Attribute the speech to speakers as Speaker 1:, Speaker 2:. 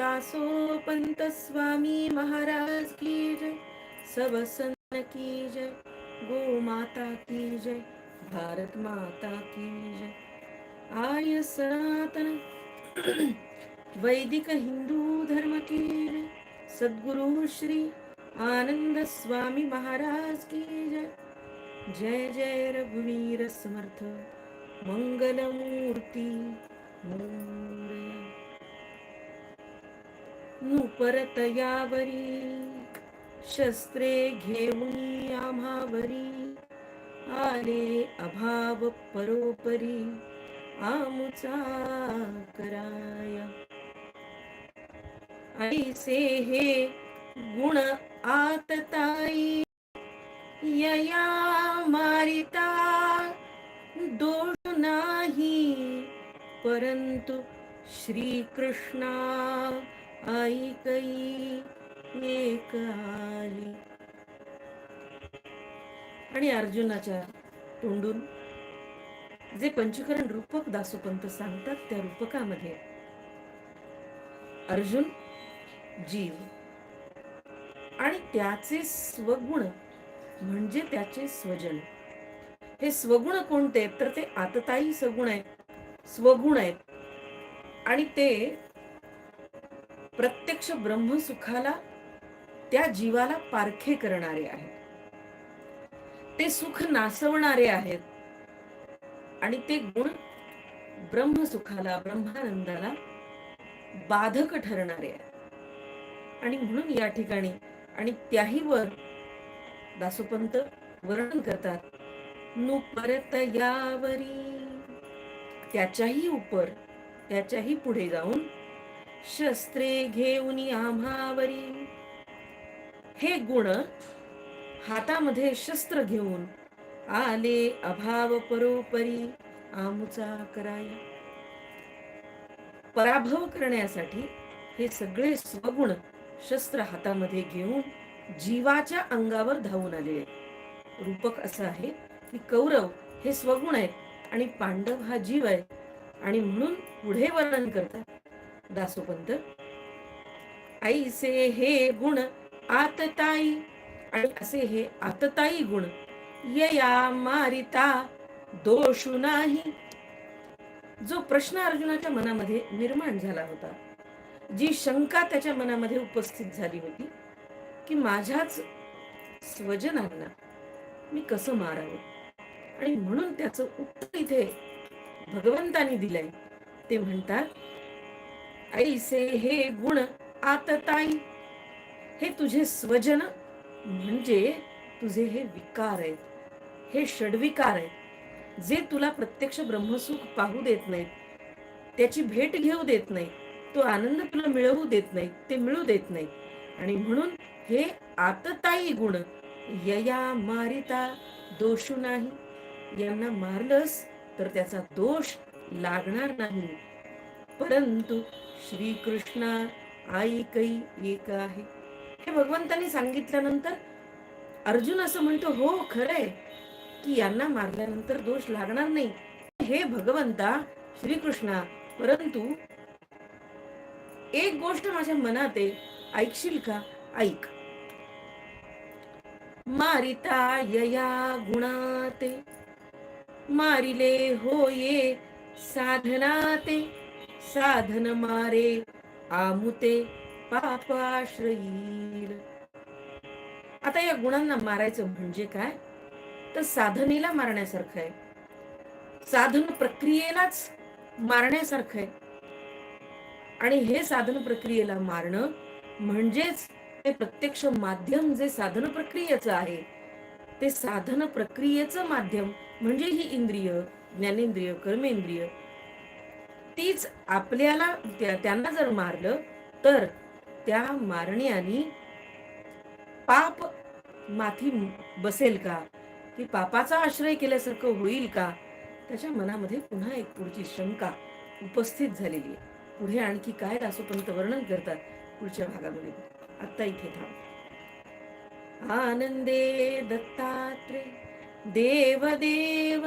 Speaker 1: दासो पंत स्वामी महाराज की जय। सवसन की जय। गो माता की जय। भारत माता की जय। आर्य सनातन। वैदिक हिंदू धर्म की जय। सद्गुरु श्री आनंद स्वामी महाराज की जय। जय जय रघुवीर समर्थ। मंगलमूर्ती मोरया. नु परत यावरी शस्त्रे घेऊन आम्हावरी आले अभाव परोपरी आमुचा कराया. ऐसे हे गुण आतताई यया मारिता दोष नाही परंतु श्री आई ऐकई एक आली. आणि अर्जुनाच्या तोंडून जे पंचकरण रूपक दासोपंत सांगतात त्या रूपकामध्ये अर्जुन जीव आणि त्याचे स्वगुण म्हणजे त्याचे स्वजन. हे स्वगुण कोणते? तर ते आतताई सगुण आहेत. स्वगुण आहेत. आणि ते प्रत्यक्ष ब्रह्मसुखाला त्या जीवाला पारखे करणारे आहेत. ते सुख नासवणारे आहेत. आणि ते गुण ब्रह्मसुखाला ब्रह्मानंदाला बाधक ठरणारे आहेत. आणि म्हणून या ठिकाणी आणि त्याही वर दासोपंत वर्णन करतात नु परत यावरी. त्याच्याही उपर त्याच्याही पुढे जाऊन शस्त्रे घेऊन आम्हावरी हे गुण हातामध्ये शस्त्र घेऊन आले अभाव परोपरी आमचा कराय पराभव करण्यासाठी हे सगळे स्वगुण शस्त्र हातामध्ये घेऊन जीवाच्या अंगावर धावून आलेले रूपक असं आहे की कौरव हे स्वगुण आहेत आणि पांडव हा जीव आहे आणि म्हणून पुढे वर्णन करतात. दासोपंत ऐसे हे गुण आतताई आणि असे हे आतताई गुण. यया मारिता दोषू नाही. जो प्रश्न अर्जुनाच्या मनामध्ये निर्माण झाला होता जी शंका त्याच्या मनामध्ये उपस्थित झाली होती की माझ्याच स्वजनांना मी कसं मारावं? आणि म्हणून त्याचं उत्तर इथे भगवंतानी दिलंय. ते म्हणतात ऐसे हे गुण आतताई. हे तुझे स्वजन म्हणजे तुझे हे विकार आहेत. हे षडविकार आहेत. जे तुला प्रत्यक्ष ब्रह्मसुख पाहू देत नाहीत. त्याची भेट घेऊ देत नाही तो आनंद तुला मिळवू देत नाही ते मिळू देत नाही आणि म्हणून हे आतताई गुण यया मारिता दोषू नाही. यांना मारलंस तर त्याचा दोष लागणार नाही. परंतु श्रीकृष्णा आई कै एक आहे. हे भगवंतांनी सांगितल्यानंतर अर्जुन असं म्हणतो हो खरंय की यांना मारल्यानंतर दोष लागणार नाही. हे भगवंता श्रीकृष्णा परंतु एक गोष्ट माझ्या मनात आहे. ऐकशील का? ऐक. मारिता यया गुणाते मारिले होये साधनाते साधन मारे आमुते पापाश्रयील. आता या गुणांना मारायचं म्हणजे काय? तर साधनेला मारण्यासारखं आहे. साधन प्रक्रियेलाच मारण्यासारखं आहे. आणि हे साधन प्रक्रियेला मारणं म्हणजेच ते प्रत्यक्ष माध्यम जे साधन प्रक्रियेचं आहे ते साधन प्रक्रियेचं माध्यम म्हणजे ही इंद्रिय ज्ञानेंद्रिय कर्मेंद्रिय तीच आपल्याला त्यांना जर मारलं तर त्या मारण्याने पाप माथी बसेल का? की पापाचा आश्रय केल्यासारखं होईल का? त्याच्या मनामध्ये पुन्हा एक पुढची शंका उपस्थित झालेली आहे. पुढे आणखी काय दासोपंत वर्णन करतात? पुढच्या भागामध्ये आता इथे थांब. आनंदे दत्तात्रे देव देव